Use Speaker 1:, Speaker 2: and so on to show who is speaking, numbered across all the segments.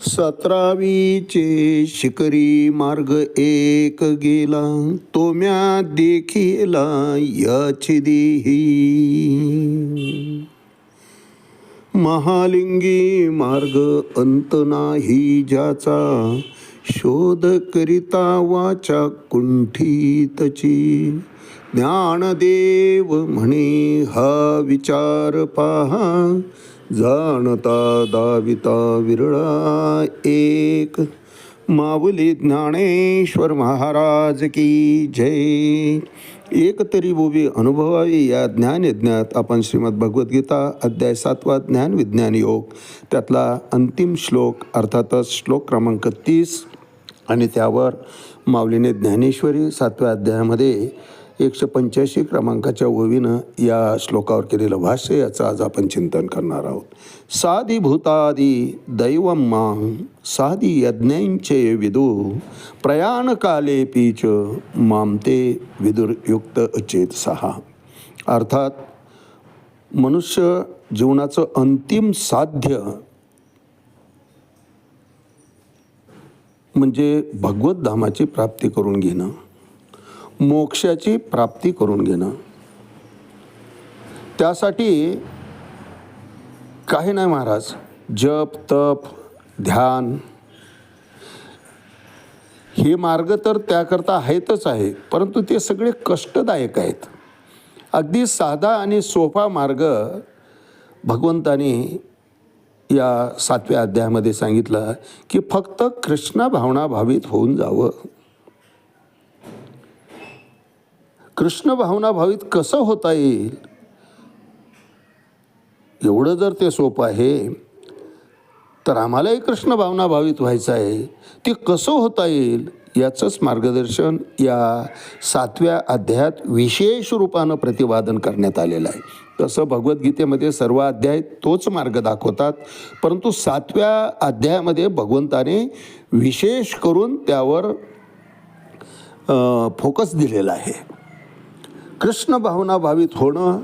Speaker 1: सतरावीचे शिकरी मार्ग एक गेला तो म्या देखिला याची देही. महालिंगी मार्ग अंत नाही ज्याचा शोध करिता वाचा कुंठीतची. ज्ञानदेव म्हणे हा विचार पहा. जाणता दाविता विरळा एक. माऊली ज्ञानेश्वर महाराज की जय. एक तरी बोबी अनुभवावी या ज्ञानयज्ञात आपण श्रीमद भगवद्गीता अध्याय सातवा ज्ञान विज्ञान योग. त्यातला अंतिम श्लोक अर्थातच श्लोक क्रमांक तीस. आणि त्यावर माऊलीने ज्ञानेश्वरी सातव्या अध्यायामध्ये एकशे पंच्याऐंशी क्रमांकाच्या ओवीनं या श्लोकावर केलेलं भाष्य याचं आज आपण चिंतन करणार आहोत. साधी भूतादी दैवम मां साधी यज्ञांचे विदू प्रयाणकाले पीच माम ते विदुरयुक्त अचेत सहा. अर्थात मनुष्य जीवनाचं अंतिम साध्य म्हणजे भगवत धामाची प्राप्ती करून घेणं. मोक्षाची प्राप्ती करून घेणं. त्यासाठी काही नाही महाराज जप तप ध्यान. हे मार्ग तर त्याकरता आहेतच आहे परंतु ते सगळे कष्टदायक आहेत. अगदी साधा आणि सोपा मार्ग भगवंताने या सातव्या अध्यायामध्ये सांगितलं की फक्त कृष्णा भावना भावित होऊन जावं. कृष्ण भावना भावित कसं होता येईल? एवढं जर ते सोपं आहे तर आम्हालाही कृष्ण भावना भावित व्हायचं आहे. ते कसं होता येईल याचंच मार्गदर्शन या सातव्या अध्यायात विशेष रूपानं प्रतिपादन करण्यात आलेलं आहे. तसं भगवद्गीतेमध्ये सर्व अध्याय तोच मार्ग दाखवतात परंतु सातव्या अध्यायामध्ये भगवंताने विशेष करून त्यावर फोकस दिलेला आहे. कृष्ण भावना भावित होणं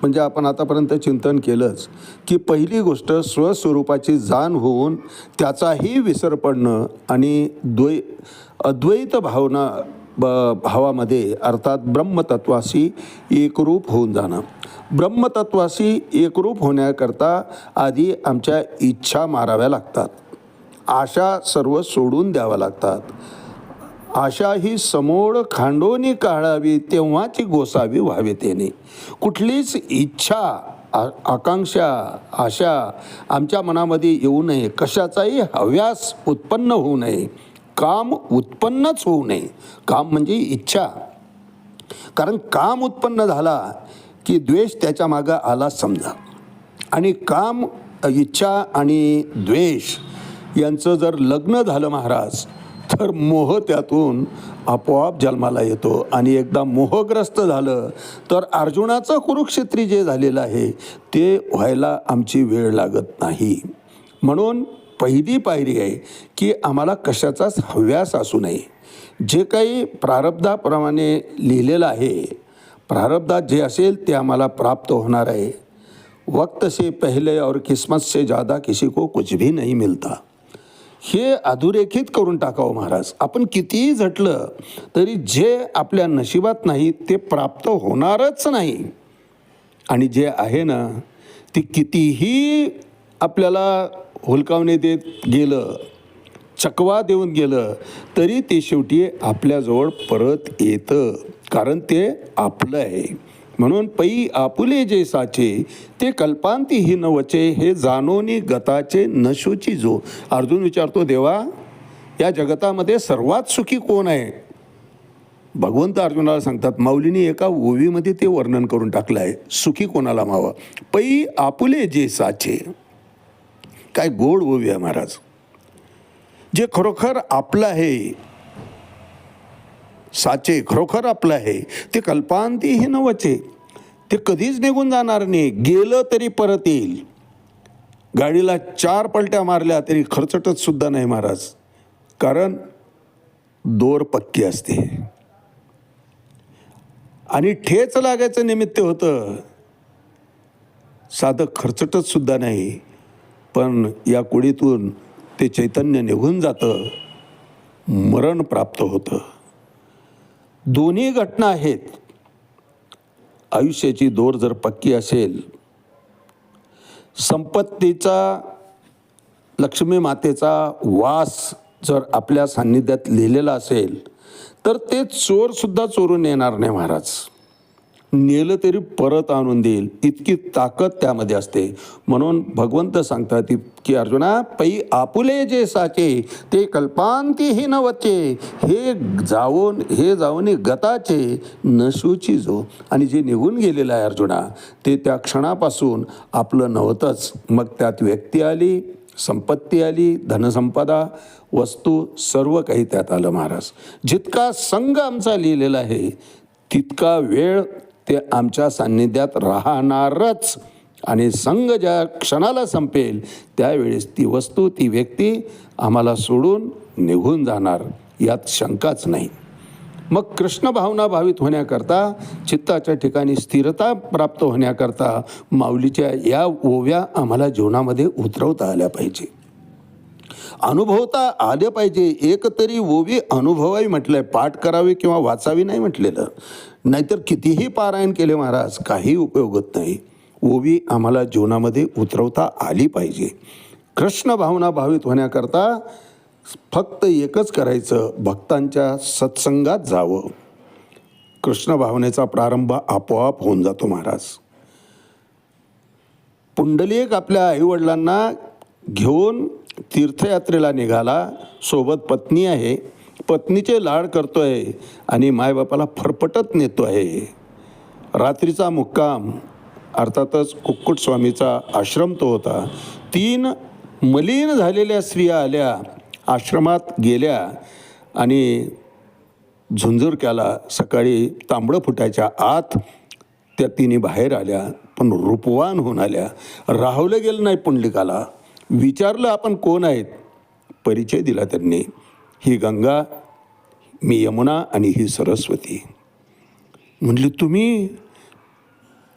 Speaker 1: म्हणजे आपण आतापर्यंत चिंतन केलंच की पहिली गोष्ट स्वस्वरूपाची जाण होऊन त्याचाही विसर पडणं आणि द्वै अद्वैत भावना ब भावामध्ये अर्थात ब्रह्मतत्वाशी एकरूप होऊन जाणं. ब्रह्मतत्वाशी एकरूप होण्याकरता आधी आमच्या इच्छा माराव्या लागतात. आशा सर्व सोडून द्याव्या लागतात. आशा ही समोर खांडोनी काढावी तेव्हाची गोसावी व्हावे त्याने कुठलीच इच्छा आ आकांक्षा आशा आमच्या मनामध्ये येऊ नये. कशाचाही हव्यास उत्पन्न होऊ नये. काम उत्पन्नच होऊ नये. काम म्हणजे इच्छा. कारण काम उत्पन्न झाला की द्वेष त्याच्या मागं आला समजा. आणि काम इच्छा आणि द्वेष यांचं जर लग्न झालं महाराज तर मोह त्यातून आपोआप जन्माला येतो. आणि एकदा मोहग्रस्त झालं तर अर्जुनाचं कुरुक्षेत्री जे झालेलं आहे ते व्हायला आमची वेळ लागत नाही. म्हणून पहिली पायरी आहे की आम्हाला कशाचाच हव्यास असू नये. जे काही प्रारब्धाप्रमाणे लिहिलेलं आहे प्रारब्धात जे असेल ते आम्हाला प्राप्त होणार आहे. वक्त से पहले और किस्मत से ज़्यादा किसी को कुछ भी नहीं मिलता. हे अधोरेखित करून टाकावं महाराज. आपण कितीही झटलं तरी जे आपल्या नशिबात नाही ते प्राप्त होणारच नाही. आणि जे आहे ना ते कितीही आपल्याला हुलकावणे देत गेलं चकवा देऊन गेलं तरी ते शेवटी आपल्याजवळ परत येतं. कारण ते आपलं आहे. म्हणून पै आपुले जे साचे ते कल्पांती हि नवचे हे जाणोनी गताचे नशोची जो. अर्जुन विचारतो देवा या जगतामध्ये सर्वात सुखी कोण आहे? भगवंत अर्जुनाला सांगतात माऊलीने एका ओवीमध्ये ते वर्णन करून टाकलं आहे. सुखी कोणाला मावा पै आपुले जे साचे काय गोड ओवी आहे महाराज. जे खरोखर आपलं आहे साचे खरोखर आपलं आहे. ते कल्पांती हे नवचे. ते कधीच निघून जाणार नाही. गेलं तरी परत येईल. गाडीला चार पलट्या मारल्या तरी खरचटत सुद्धा नाही महाराज. कारण दोर पक्की असते. आणि ठेच लागायचं निमित्त होतं. साधं खरचटत सुद्धा नाही. पण या कुडीतून ते चैतन्य निघून जातं. मरण प्राप्त होतं. दोन्ही घटना आहेत. आयुष्याची दोर जर पक्की असेल संपत्तीचा लक्ष्मी मातेचा वास जर आपल्या सान्निध्यात लिहिलेला असेल तर ते चोरसुद्धा चोरून येणार नाही महाराज. नेलं तरी परत आणून देईल. इतकी ताकद त्यामध्ये असते. म्हणून भगवंत सांगतात की अर्जुना पै आपुले जे साचे ते कल्पांतीही नवचे हे जाऊन हे जाऊन गताचे नशूची जो. आणि जे निघून गेलेलं आहे अर्जुना ते त्या क्षणापासून आपलं नव्हतंच. मग त्यात व्यक्ती आली संपत्ती आली धनसंपदा वस्तू सर्व काही त्यात आलं महाराज. जितका संघ आमचा लिहिलेला आहे तितका वेळ ते आमच्या सान्निध्यात राहणारच. आणि संघ ज्या क्षणाला संपेल त्यावेळेस ती वस्तू ती व्यक्ती आम्हाला सोडून निघून जाणार यात शंकाच नाही. मग कृष्ण भावना भावित होण्याकरता चित्ताच्या ठिकाणी स्थिरता प्राप्त होण्याकरता माऊलीच्या या ओव्या आम्हाला जीवनामध्ये उतरवता आल्या पाहिजे. अनुभवता आले पाहिजे. एक तरी ओवी अनुभवावी म्हटलंय. पाठ करावी किंवा वाचावी नाही म्हटलेलं. नाहीतर कितीही पारायण केले महाराज काही उपयोग होत नाही. ओवी आम्हाला जीवनामध्ये उतरवता आली पाहिजे. कृष्ण भावना भावित होण्याकरता फक्त एकच करायचं भक्तांच्या सत्संगात जावं. कृष्ण भावनेचा प्रारंभ आपोआप होऊन जातो महाराज. पुंडलिक आपल्या आईवडिलांना घेऊन तीर्थयात्रेला निघाला. सोबत पत्नी आहे. पत्नीचे लाड करतो आहे आणि मायबापाला फरफटत नेतो आहे रात्रीचा मुक्काम. अर्थातच कुक्कुटस्वामीचा आश्रम तो होता. तीन मलिन झालेल्या स्त्रिया आल्या. आश्रमात गेल्या आणि झुंझुरक्याला सकाळी तांबडं फुटायच्या आत त्या तिन्ही बाहेर आल्या. पण रूपवान होऊन आल्या. राहवलं गेलं नाही पुंडलिकाला. विचारलं आपण कोण आहेत? परिचय दिला त्यांनी. ही गंगा मी यमुना आणि ही सरस्वती. म्हणले तुम्ही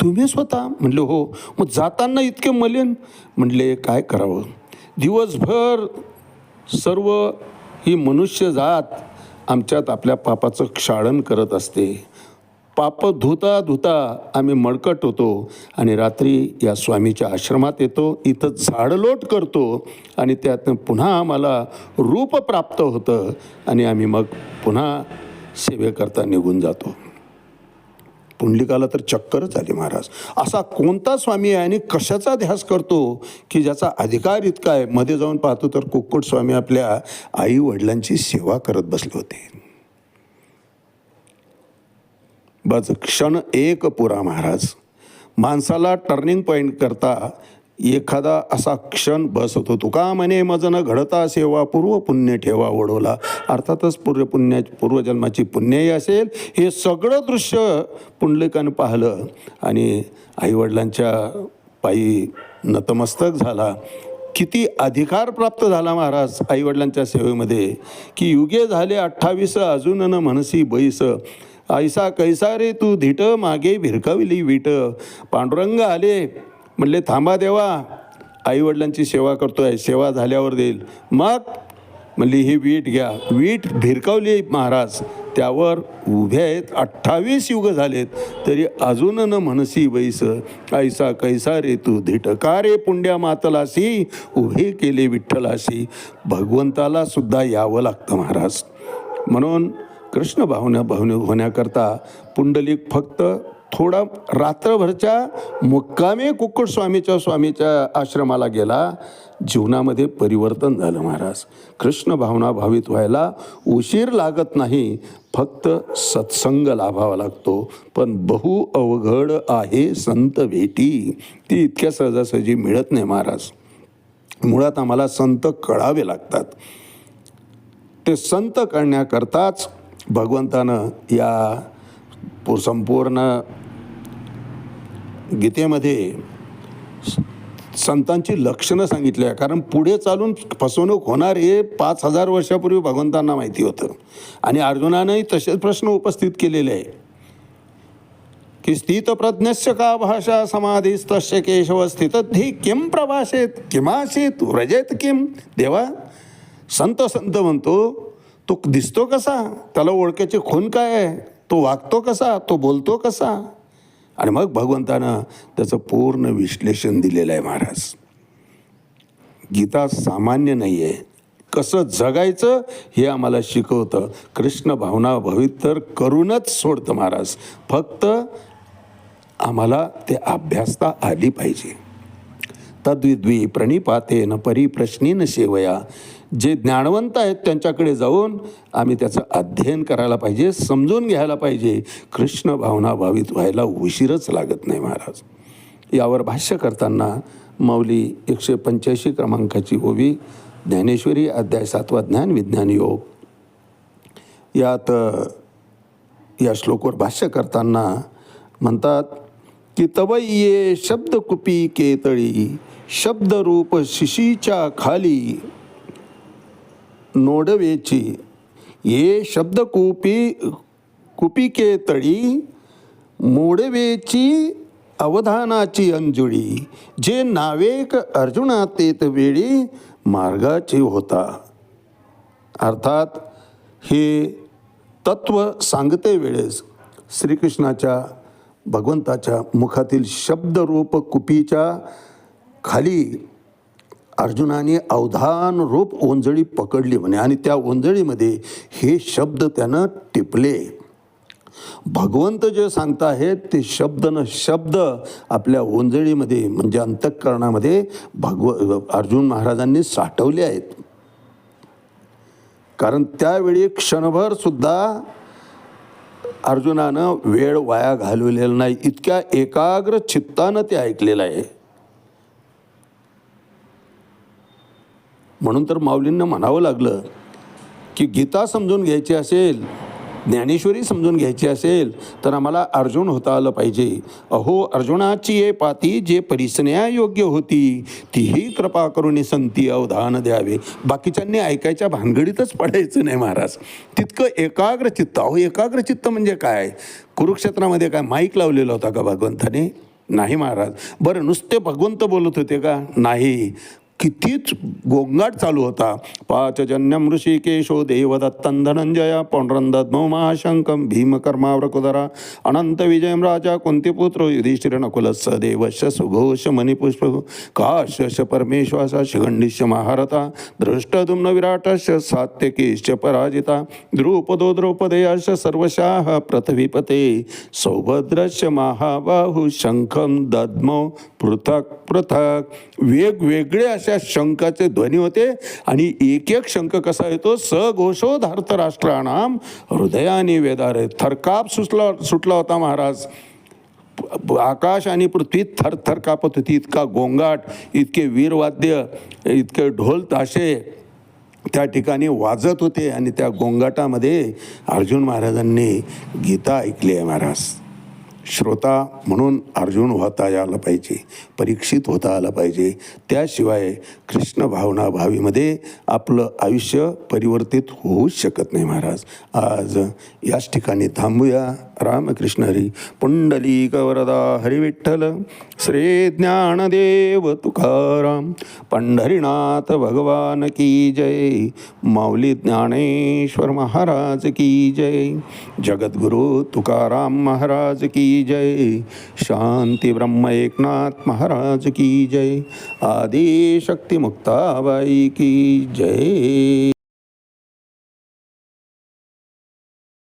Speaker 1: तुम्ही स्वतः? म्हणले हो. मग जाताना इतके मलिन? म्हणले काय करावं? दिवसभर सर्व ही मनुष्य जात आमच्यात आपल्या पापाचं क्षाळण करत असते. पाप धुता धुता आम्ही मळकट होतो आणि रात्री या स्वामीच्या आश्रमात येतो. इथं झाडलोट करतो आणि त्यातनं पुन्हा आम्हाला रूप प्राप्त होतं आणि आम्ही मग पुन्हा सेवेकरता निघून जातो. पुंडलिकाला तर चक्करच आली महाराज. असा कोणता स्वामी आहे आणि कशाचा ध्यास करतो की ज्याचा अधिकार इतका आहे? मध्ये जाऊन पाहतो तर कुक्कुट स्वामी आपल्या आई वडिलांची सेवा करत बसले होते. बस क्षण एक पुरा महाराज. माणसाला टर्निंग पॉईंट करता एखादा असा क्षण बस होतो. तुका म्हणे मजन घडता सेवा पूर्व पुण्य ठेवा ओढवला. अर्थातच पूर्व पुण्या पूर्वजन्माची पुण्यही असेल. हे सगळं दृश्य पुंडलिकानं पाहिलं आणि आईवडिलांच्या पायी नतमस्तक झाला. किती अधिकार प्राप्त झाला महाराज आईवडिलांच्या सेवेमध्ये. की युगे झाले अठ्ठावीस अजून न म्हणसी बैस. ऐसा कैसा रे तू धिट मागे भिरकाविली विट. पांडुरंग आले. म्हणले थांबा देवा आईवडिलांची सेवा करतोय सेवा झाल्यावर देईल. मग? म्हणली ही वीट घ्या. वीट भिरकावली महाराज त्यावर उभे आहेत अठ्ठावीस युग झालेत तरी अजून न म्हणसी बैस. ऐसा कैसा रे तू धिट का रे पुंड्या मातलासी उभे केले विठ्ठलासी भगवंताला सुद्धा यावं लागतं महाराज. म्हणून कृष्ण भावना भावन होण्याकरता पुंडलिक फक्त थोडा रात्रभरच्या मुक्कामे कुक्कुट स्वामीच्या स्वामीच्या आश्रमाला गेला. जीवनामध्ये परिवर्तन झालं महाराज. कृष्ण भावना भावित व्हायला उशीर लागत नाही. फक्त सत्संग लाभावा लागतो. पण बहु अवघड आहे संत भेटी. ती इतक्या सहजासहजी मिळत नाही महाराज. मुळात आम्हाला संत कळावे लागतात. ते संत करण्याकरताच भगवंतानं या संपूर्ण गीतेमध्ये संतांची लक्षणं सांगितली आहे कारण पुढे चालून फसवणूक होणार हे पाच हजार वर्षापूर्वी भगवंतांना माहिती होतं. आणि अर्जुनानंही तसेच प्रश्न उपस्थित केलेले आहे की स्थितप्रज्ञस्य का भाषा समाधीस्तस्य केशव स्थितधी किम प्रभाषेत? किमाशीत व्रजेत किम देवा संत संत म्हणतो तो दिसतो कसा? त्याला ओळखायची खून काय आहे? तो वागतो कसा? तो बोलतो कसा? आणि मग भगवंतानं त्याचं पूर्ण विश्लेषण दिलेलं आहे महाराज. गीता सामान्य नाही आहे कसं जगायचं हे आम्हाला शिकवतं. कृष्ण भावना भवितर करूनच सोडतं महाराज. फक्त आम्हाला ते अभ्यासता आली पाहिजे. तद्विद्वी प्रणिपातेन न सेवया जे ज्ञानवंत आहेत त्यांच्याकडे जाऊन आम्ही त्याचं अध्ययन करायला पाहिजे समजून घ्यायला पाहिजे. कृष्ण भावना भावित व्हायला उशीरच लागत नाही महाराज. यावर भाष्य करताना माऊली एकशे पंच्याऐंशी क्रमांकाची ओवी ज्ञानेश्वरी अध्याय सातवा ज्ञान विज्ञान योग. यात या श्लोकावर भाष्य करताना म्हणतात की तव ये शब्दकुपी केतळी शब्दरूप शिशीच्या खाली नोडवेची ये शब्दकुपी कुपिके तळी मोडवेची अवधानाची अंजुळी जे नावेक अर्जुना तेत वेळी मार्गाची होता अर्थात हे तत्व सांगते वेळेस श्रीकृष्णाच्या भगवंताच्या मुखातील शब्दरूप कुपीच्या खाली अर्जुनाने अवधान रूप ओंजळी पकडली म्हणे आणि त्या ओंजळीमध्ये हे शब्द त्यानं टिपले. भगवंत जे सांगताहेत ते शब्द न शब्द आपल्या ओंजळीमध्ये म्हणजे अंतःकरणामध्ये भगव अर्जुन महाराजांनी साठवले आहेत. कारण त्यावेळी क्षणभर सुद्धा अर्जुनानं वेळ वाया घालवलेला नाही. इतक्या एकाग्र चित्तानं ते ऐकलेलं आहे. म्हणून तर माऊलींना म्हणावं लागलं की गीता समजून घ्यायची असेल ज्ञानेश्वरी समजून घ्यायची असेल तर आम्हाला अर्जुन होता आलं पाहिजे. अहो अर्जुनाची ये पाती जे परिसण्या योग्य होती तीही कृपा करून संती अवधान द्यावे. बाकीच्यांनी ऐकायच्या भानगडीतच पडायचं नाही महाराज. तितकं एकाग्र चित्त. अहो एकाग्र चित्त म्हणजे काय? कुरुक्षेत्रामध्ये काय माईक लावलेला होता का भगवंताने? नाही महाराज. बरं नुसते भगवंत बोलत होते का? नाही. कितीच गोंगाट चालू होता. पाचजन्यम ऋषिकेशो देवदत्तं धनंजय पौंड्रंदद्मो महाशंकं भीमकर्मावृकुदरा अनंत विजयं राजा कुंतीपुत्र युधिष्ठिर नकुलस्स देवश्च सुघोष मणिपुष्प काशश परमेश्वासा शिखंडिश महारथा दृष्टदुम्न विराटश सात्यकीश्च पराजिता द्रुपदो द्रौपदेयाश सर्वशाः पृथ्वीपते सौभद्रश्च महाबाहू शंखम दद्मो पृथक पृथक वेगवेगळे अशा शंकाचे ध्वनी होते आणि एक एक शंख कसा येतो? सघोषो धार्तराष्ट्राणाम हृदयाने वेदारे. थरकाप सुचला सुटला होता महाराज. आकाश आणि पृथ्वी थर थर कापत होती. इतका गोंगाट इतके वीरवाद्य इतके ढोल ताशे त्या ठिकाणी वाजत होते आणि त्या गोंगाटामध्ये अर्जुन महाराजांनी गीता ऐकली आहे महाराज. श्रोता म्हणून अर्जुन होता यायला पाहिजे परीक्षित होता आला पाहिजे. त्याशिवाय कृष्ण भावना भावीमध्ये आपलं आयुष्य परिवर्तित होऊच शकत नाही महाराज. आज याच ठिकाणी थांबूया. रामकृष्ण हरी पुंडलिक वरदा हरिविठ्ठल श्री ज्ञानदेव तुकाराम पंढरीनाथ भगवान की जय माऊली ज्ञानेश्वर महाराज की जय जगद्गुरु तुकाराम महाराज की जय। शांती ब्रह्म एकनाथ महाराज की जय। आदि शक्ती मुक्ताबाई की जय।